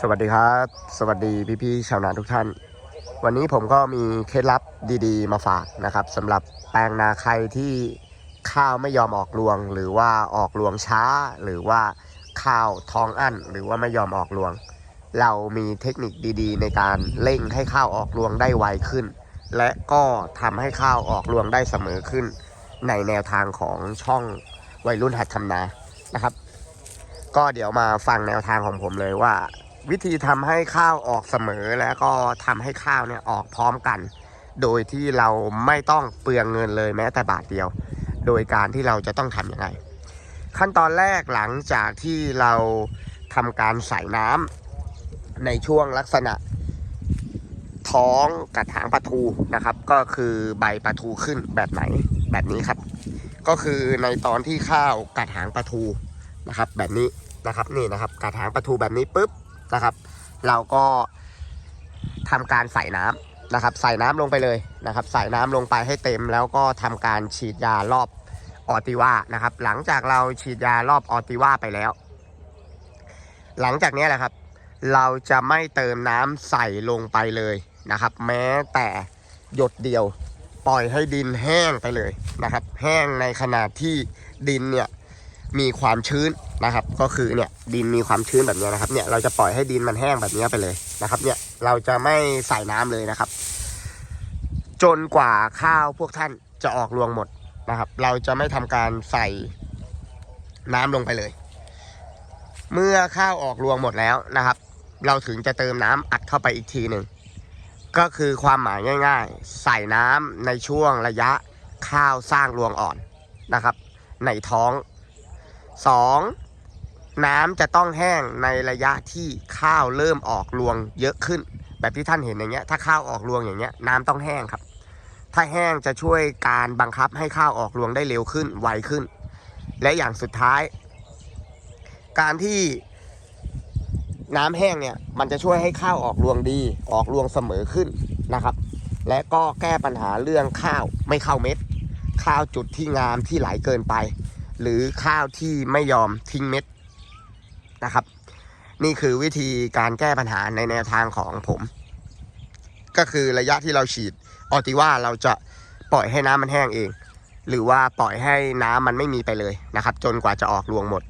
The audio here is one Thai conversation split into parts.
สวัสดีครับ สวัสดีพี่ๆชาวนาทุกท่าน วันนี้ผมก็มีเคล็ดลับดีๆ มาฝากนะครับสำหรับแปลงนาใครที่ข้าวไม่ยอมออกรวง หรือว่าออกรวงช้า หรือว่าข้าวท้องอั้น หรือว่าไม่ยอมออกรวง เรามีเทคนิคดีๆ ในการเร่งให้ข้าวออกรวงได้ไวขึ้น และก็ทำให้ข้าวออกรวงได้เสมอขึ้น ในแนวทางของช่องวัยรุ่นหัดทำนานะครับ ก็เดี๋ยวมาฟังแนวทางของผมเลยว่า วิธีทำให้ข้าวออกเสมอแล้วก็ทำให้ข้าวเนี่ยออกพร้อมกัน โดยที่เราไม่ต้องเปลืองเงินเลยแม้แต่บาทเดียว โดยการที่เราจะต้องทำยังไง ขั้นตอนแรกหลังจากที่เราทำการใส่น้ำในช่วงลักษณะ ท้องกระถางปลาทูนะครับ ก็คือใบปลาทูขึ้นแบบไหนแบบนี้ครับ ก็คือในตอนที่ข้าวกระถางปลาทูนะครับ แบบนี้นะครับนี่นะครับกระถางปลาทูแบบนี้ปุ๊บ นะครับ เราก็ทำการใส่น้ำนะครับ ใส่น้ำลงไปเลยนะครับ ใส่น้ำลงไปให้เต็ม แล้วก็ทำการฉีดยารอบออติว่านะครับ หลังจากเราฉีดยารอบออติว่าไปแล้ว หลังจากนี้แหละครับ เราจะไม่เติมน้ำใส่ลงไปเลยนะครับ แม้แต่หยดเดียวปล่อยให้ดินแห้งไปเลยนะครับ แห้งในขนาดที่ดินเนี่ยมีความชื้น นะครับ ก็คือเนี่ยดินมีความชื้นแบบนี้นะครับ เนี่ยเราจะปล่อยให้ดินมันแห้งแบบนี้ไปเลยนะครับ เนี่ยเราจะไม่ใส่น้ำเลยนะครับ จนกว่าข้าวพวกท่านจะออกรวงหมดนะครับ เราจะไม่ทำการใส่น้ำลงไปเลย เมื่อข้าวออกรวงหมดแล้วนะครับ เราถึงจะเติมน้ำอัดเข้าไปอีกทีหนึ่งก็คือความหมายง่าย ๆ ใส่น้ำในช่วงระยะข้าวสร้างรวงอ่อนนะครับ ในท้อง 2. น้ำจะต้องแห้งในระยะที่ข้าวเริ่มออกรวงเยอะขึ้น แบบที่ท่านเห็นอย่างเงี้ยถ้าข้าวออกรวงอย่างเงี้ยน้ำต้องแห้งครับ ถ้าแห้งจะช่วยการบังคับให้ข้าวออกรวงได้เร็วขึ้นไวขึ้น และอย่างสุดท้าย การที่น้ำแห้งเนี่ยมันจะช่วยให้ข้าวออกรวงดีออกรวงเสมอขึ้นนะครับ และก็แก้ปัญหาเรื่องข้าวไม่เข้าเม็ด ข้าวจุดที่งามที่ไหลเกินไป หรือข้าวที่ไม่ยอมทิ้งเม็ด นะครับ นี่คือวิธีการแก้ปัญหาในแนวทางของผม ก็คือระยะที่เราฉีดออติว่าเราจะปล่อยให้น้ำมันแห้งเอง หรือว่าปล่อยให้น้ำมันไม่มีไปเลยนะครับ จนกว่าจะออกรวงหมด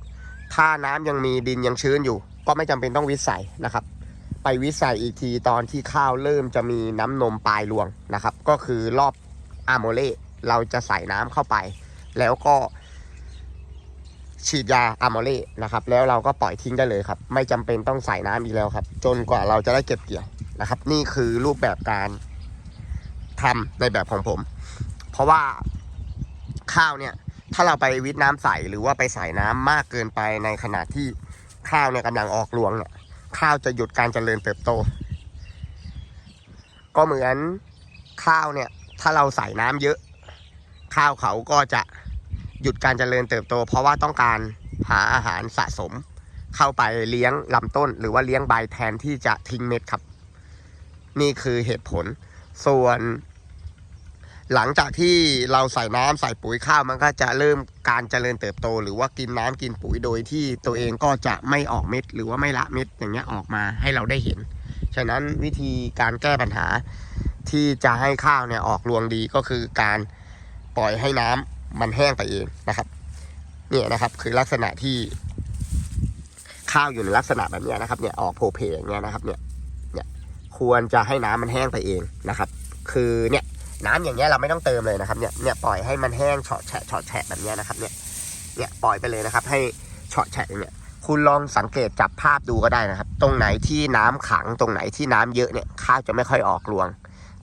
ถ้าน้ำยังมีดินยังชื้นอยู่ ก็ไม่จำเป็นต้องวิสัยนะครับ ไปวิสัยอีกทีตอนที่ข้าวเริ่มจะมีน้ำนมปลายรวงนะครับ ก็คือรอบอะโมเลเราจะใส่น้ำเข้าไป แล้วก็ ฉีดยาอะโมเลนะครับแล้วเราก็ปล่อยทิ้งได้เลยครับ ไม่จำเป็นต้องใส่น้ำอีกแล้วครับ จนกว่าเราจะได้เก็บเกี่ยวนะครับ นี่คือรูปแบบการทำในแบบของผม เพราะว่าข้าวเนี่ยถ้าเราไปวิทน้ำใส่หรือว่าไปใส่น้ำมากเกินไปในขณะที่ข้าวเนี่ยกำลังออกรวงเนี่ยข้าวจะหยุดการเจริญเติบโต ก็เหมือนข้าวเนี่ย ถ้าเราใส่น้ำเยอะ ข้าวเขาก็จะ หยุดการเจริญเติบโต เพราะว่าต้องการหาอาหารสะสม เข้าไปเลี้ยงลำต้น หรือว่าเลี้ยงใบแทนที่จะทิ้งเม็ดครับ นี่คือเหตุผล ส่วน หลังจากที่เราใส่น้ำใส่ปุ๋ยข้าวมันก็จะเริ่มการเจริญเติบโต หรือว่ากินน้ำกินปุ๋ยโดยที่ตัวเองก็จะไม่ออกเม็ด หรือว่าไม่ละเม็ดอย่างเงี้ยออกมาให้เราได้เห็น ฉะนั้นวิธีการแก้ปัญหาที่จะให้ข้าวเนี่ยออกรวงดีก็คือการปล่อยให้น้ำ มันแห้งไปเองนะครับเนี่ยนะครับ คือลักษณะที่ข้าวอยู่ในลักษณะแบบนี้นะครับ เนี่ยออกโผล่เพอย่างเงี้ยนะครับ เนี่ย เนี่ยควรจะให้น้ำมันแห้งไปเองนะครับ คือเนี่ยน้ำอย่างเงี้ยเราไม่ต้องเติมเลยนะครับเนี่ยเนี่ยปล่อยให้มันแห้งเฉาะแฉะเฉาะแฉะแบบนี้นะครับ เนี่ยเนี่ยปล่อยไปเลยนะครับ ให้เฉาะแฉะอย่างเงี้ยคุณลองสังเกตจับภาพดูก็ได้นะครับ ตรงไหนที่น้ำขังตรงไหนที่น้ำเยอะเนี่ยข้าวจะไม่ค่อยออกรวง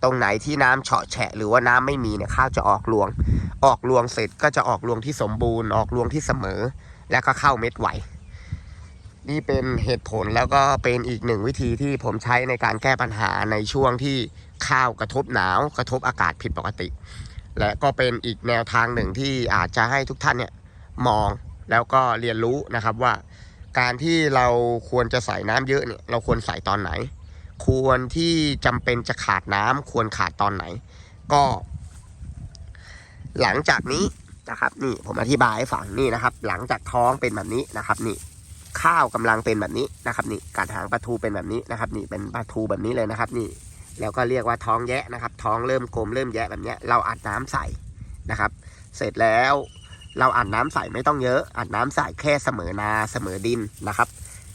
ตรงไหนที่น้ำเฉาะแฉะหรือว่าน้ำไม่มีเนี่ยข้าวจะออกรวง ออกรวงเสร็จก็จะออกรวงที่สมบูรณ์ ออกรวงที่เสมอ แล้วก็เข้าเม็ดไหว นี่เป็นเหตุผลแล้วก็เป็นอีกหนึ่งวิธีที่ผมใช้ในการแก้ปัญหาในช่วงที่ข้าวกระทบหนาว กระทบอากาศผิดปกติ และก็เป็นอีกแนวทางหนึ่งที่อาจจะให้ทุกท่านเนี่ยมองแล้วก็เรียนรู้นะครับว่า การที่เราควรจะใส่น้ำเยอะเนี่ยเราควรใส่ตอนไหน ควรที่จำเป็นจะขาดน้ำควรขาดตอนไหน ก็ หลังจากนี้นะครับ นี่ผมอธิบายให้ฟังนี่นะครับ หลังจากท้องเป็นแบบนี้นะครับ นี่ข้าวกำลังเป็นแบบนี้นะครับ นี่การหางปลาทูเป็นแบบนี้นะครับ นี่เป็นปลาทูแบบนี้เลยนะครับ นี่แล้วก็เรียกว่าท้องแยะนะครับ ท้องเริ่มกลมเริ่มแยะแบบนี้เราอัดน้ำใส่นะครับ เสร็จแล้วเราอัดน้ำใส่ไม่ต้องเยอะ อัดน้ำใส่แค่เสมอนาเสมอดินนะครับ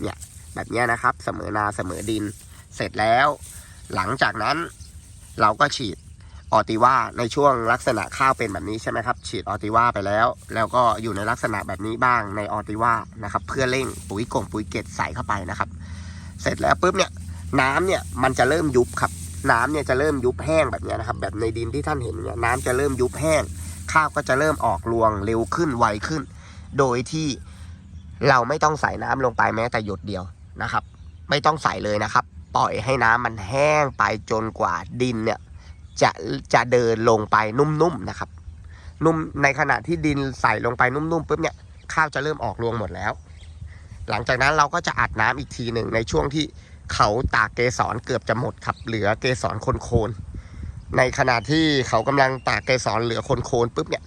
เนี่ยแบบนี้นะครับ เสมอนาเสมอดิน เสร็จแล้ว หลังจากนั้นเราก็ฉีดออติว่าในช่วงลักษณะข้าวเป็นแบบนี้ใช่ไหมครับ ฉีดออติว่าไปแล้ว แล้วก็อยู่ในลักษณะแบบนี้บ้างในออติว่านะครับ เพื่อเร่งปุ๋ยกงปุ๋ยเกตใส่เข้าไปนะครับ เสร็จแล้วปุ๊บเนี่ยน้ำเนี่ยมันจะเริ่มยุบครับ น้ำเนี่ยจะเริ่มยุบแห้งแบบนี้นะครับ แบบในดินที่ท่านเห็นเนี่ยน้ำจะเริ่มยุบแห้ง ข้าวก็จะเริ่มออกรวงเร็วขึ้นไวขึ้น โดยที่เราไม่ต้องใส่น้ำลงไปแม้แต่หยดเดียวนะครับ ไม่ต้องใส่เลยนะครับ ปล่อยให้น้ำมันแห้งไปจนกว่าดินเนี่ยจะจะเดินลงไปนุ่มๆนะครับ นุ่มในขณะที่ดินใส่ลงไปนุ่มๆปุ๊บเนี่ยข้าวจะเริ่มออกรวงหมดแล้ว หลังจากนั้นเราก็จะอัดน้ำอีกทีหนึ่งในช่วงที่เขาตากเกสรเกือบจะหมดครับ เหลือเกสรโคนๆในขณะที่เขากำลังตากเกสรเหลือโคนๆปุ๊บเนี่ย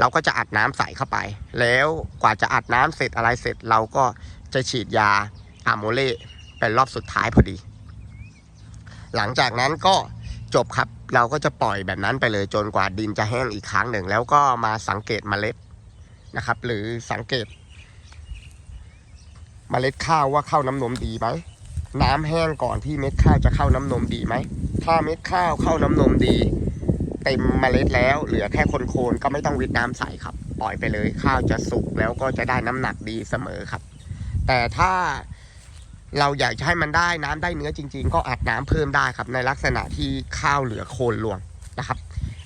เราก็จะอัดน้ำใส่เข้าไป แล้วกว่าจะอัดน้ำเสร็จอะไรเสร็จ เราก็จะฉีดยาอะโมเลเป็นรอบสุดท้ายพอดี หลังจากนั้นก็จบครับเราก็จะปล่อยแบบนั้นไปเลยจนกว่าดินจะแห้งอีกครั้งหนึ่ง แล้วก็มาสังเกตเมล็ดนะครับ หรือสังเกตเมล็ดข้าวว่าเข้าน้ำนมดีไหมน้ำแห้งก่อนที่เม็ดข้าวจะเข้าน้ำนมดีไหม ถ้าเม็ดข้าวเข้าน้ำนมดี เต็มเมล็ดแล้ว เหลือแค่คนโคนก็ไม่ต้องวิดน้ำใส่ครับ ปล่อยไปเลยข้าวจะสุกแล้วก็จะได้น้ำหนักดีเสมอครับ แต่ถ้า เราอยากจะให้มันได้น้ำได้เนื้อจริง ๆ ก็อัดน้ำเพิ่มได้ครับ ในลักษณะที่ข้าวเหลือโคนรวงนะครับ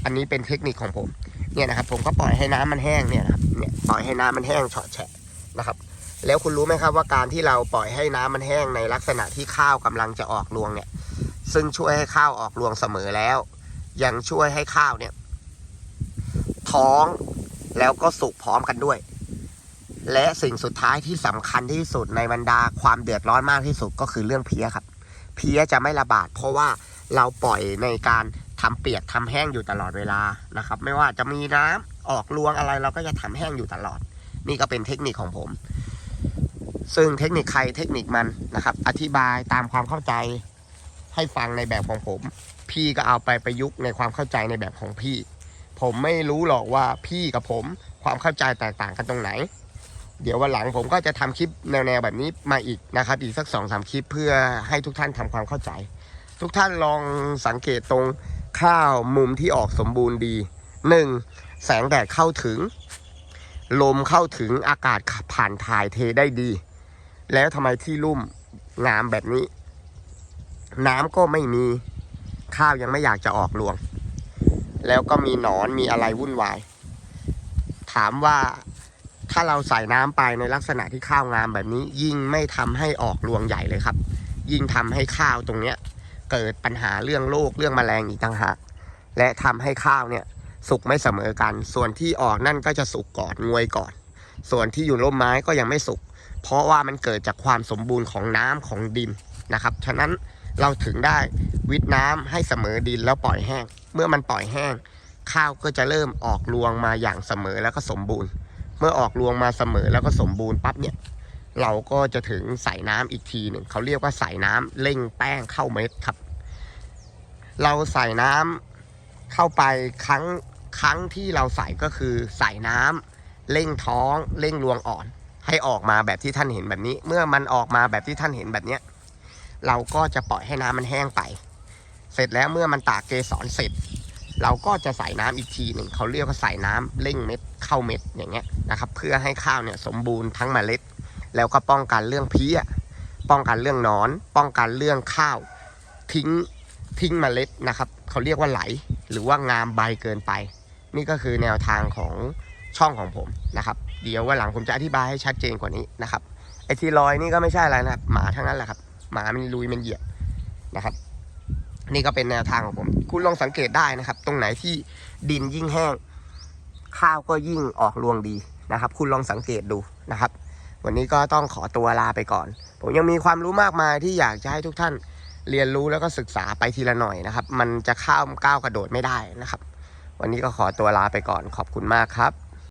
อันนี้เป็นเทคนิคของผมเนี่ยนะครับ ผมก็ปล่อยให้น้ำมันแห้งเนี่ยนะครับเนี่ยปล่อยให้น้ำมันแห้งเฉาะแฉะนะครับ แล้วคุณรู้ไหมครับว่าการที่เราปล่อยให้น้ำมันแห้งในลักษณะที่ข้าวกำลังจะออกรวงเนี่ย ซึ่งช่วยให้ข้าวออกรวงเสมอแล้ว ยังช่วยให้ข้าวเนี่ย ท้องแล้วก็สุกพร้อมกันด้วย และสิ่งสุดท้ายที่สำคัญที่สุดในบรรดาความเดือดร้อนมากที่สุดก็คือเรื่องเพี้ยครับ เพี้ยจะไม่ระบาด เพราะว่าเราปล่อยในการทำเปียกทำแห้งอยู่ตลอดเวลานะครับ ไม่ว่าจะมีน้ำออกรวงอะไรเราก็จะทำแห้งอยู่ตลอด นี่ก็เป็นเทคนิคของผม ซึ่งเทคนิคใครเทคนิคมันนะครับ อธิบายตามความเข้าใจให้ฟังในแบบของผม พี่ก็เอาไปประยุกต์ในความเข้าใจในแบบของพี่ ผมไม่รู้หรอกว่าพี่กับผมความเข้าใจแตกต่างกันตรงไหน เดี๋ยววันหลังผมก็จะทำคลิปแนวๆแบบนี้มาอีกนะครับ อีกสักสองสามคลิปเพื่อให้ทุกท่านทำความเข้าใจ ทุกท่านลองสังเกตตรงข้าวมุมที่ออกสมบูรณ์ดีหนึ่งแสงแดดเข้าถึง ลมเข้าถึงอากาศผ่านถ่ายเทได้ดี แล้วทำไมที่ลุ่มงามแบบนี้ น้ำก็ไม่มีข้าวยังไม่อยากจะออกรวง แล้วก็มีหนอนมีอะไรวุ่นวาย ถามว่า ถ้าเราใส่น้ำไปในลักษณะที่ข้าวงามแบบนี้ ยิ่งไม่ทำให้ออกรวงใหญ่เลยครับ ยิ่งทำให้ข้าวตรงเนี้ยเกิดปัญหาเรื่องโรคเรื่องแมลงอีกต่างหากและทำให้ข้าวเนี่ยสุกไม่เสมอกัน ส่วนที่ออกนั่นก็จะสุกก่อนงวยก่อน ส่วนที่อยู่ร่มไม้ก็ยังไม่สุก เพราะว่ามันเกิดจากความสมบูรณ์ของน้ำของดินนะครับ ฉะนั้นเราถึงได้วิทน้ำให้เสมอดินแล้วปล่อยแห้ง เมื่อมันปล่อยแห้ง ข้าวก็จะเริ่มออกรวงมาอย่างเสมอแล้วก็สมบูรณ์ มื่อออกรวงมาเสมอแล้วก็สมบูรณ์ปั๊บเนี่ย เราก็จะถึงใส่น้ำอีกทีหนึ่งเขาเรียกว่าใส่น้ำเร่งแป้งเข้าเม็ดครับ เราใส่น้ำเข้าไปครั้งครั้งที่เราใส่ก็คือใส่น้ำเร่งท้องเร่งรวงอ่อน ให้ออกมาแบบที่ท่านเห็นแบบนี้ เมื่อมันออกมาแบบที่ท่านเห็นแบบเนี้ยเราก็จะปล่อยให้น้ำมันแห้งไป เสร็จแล้วเมื่อมันตากเกสรเสร็จ เราก็จะใส่น้ำอีกทีหนึ่งเขาเรียกว่าใส่น้ำเร่งเม็ดเข้าเม็ดอย่างเงี้ยนะครับ เพื่อให้ข้าวเนี่ยสมบูรณ์ทั้งเมล็ด แล้วก็ป้องกันเรื่องเพี้ย ป้องกันเรื่องนอน ป้องกันเรื่องข้าว ทิ้งทิ้งเมล็ดนะครับเขาเรียกว่าไหล หรือว่างามใบเกินไป นี่ก็คือแนวทางของช่องของผมนะครับ เดี๋ยววันหลังผมจะอธิบายให้ชัดเจนกว่านี้นะครับไอที่ลอยนี่ก็ไม่ใช่อะไรนะครับหมาทั้งนั้นแหละครับหมามันลุยมันเหยียบนะครับ นี่ก็เป็นแนวทางของผม คุณลองสังเกตได้นะครับ ตรงไหนที่ดินยิ่งแห้ง ข้าวก็ยิ่งออกรวงดีนะครับ คุณลองสังเกตดูนะครับ วันนี้ก็ต้องขอตัวลาไปก่อน ผมยังมีความรู้มากมายที่อยากจะให้ทุกท่านเรียนรู้แล้วก็ศึกษาไปทีละหน่อยนะครับ มันจะข้ามก้าวกระโดดไม่ได้นะครับ วันนี้ก็ขอตัวลาไปก่อนขอบคุณมากครับ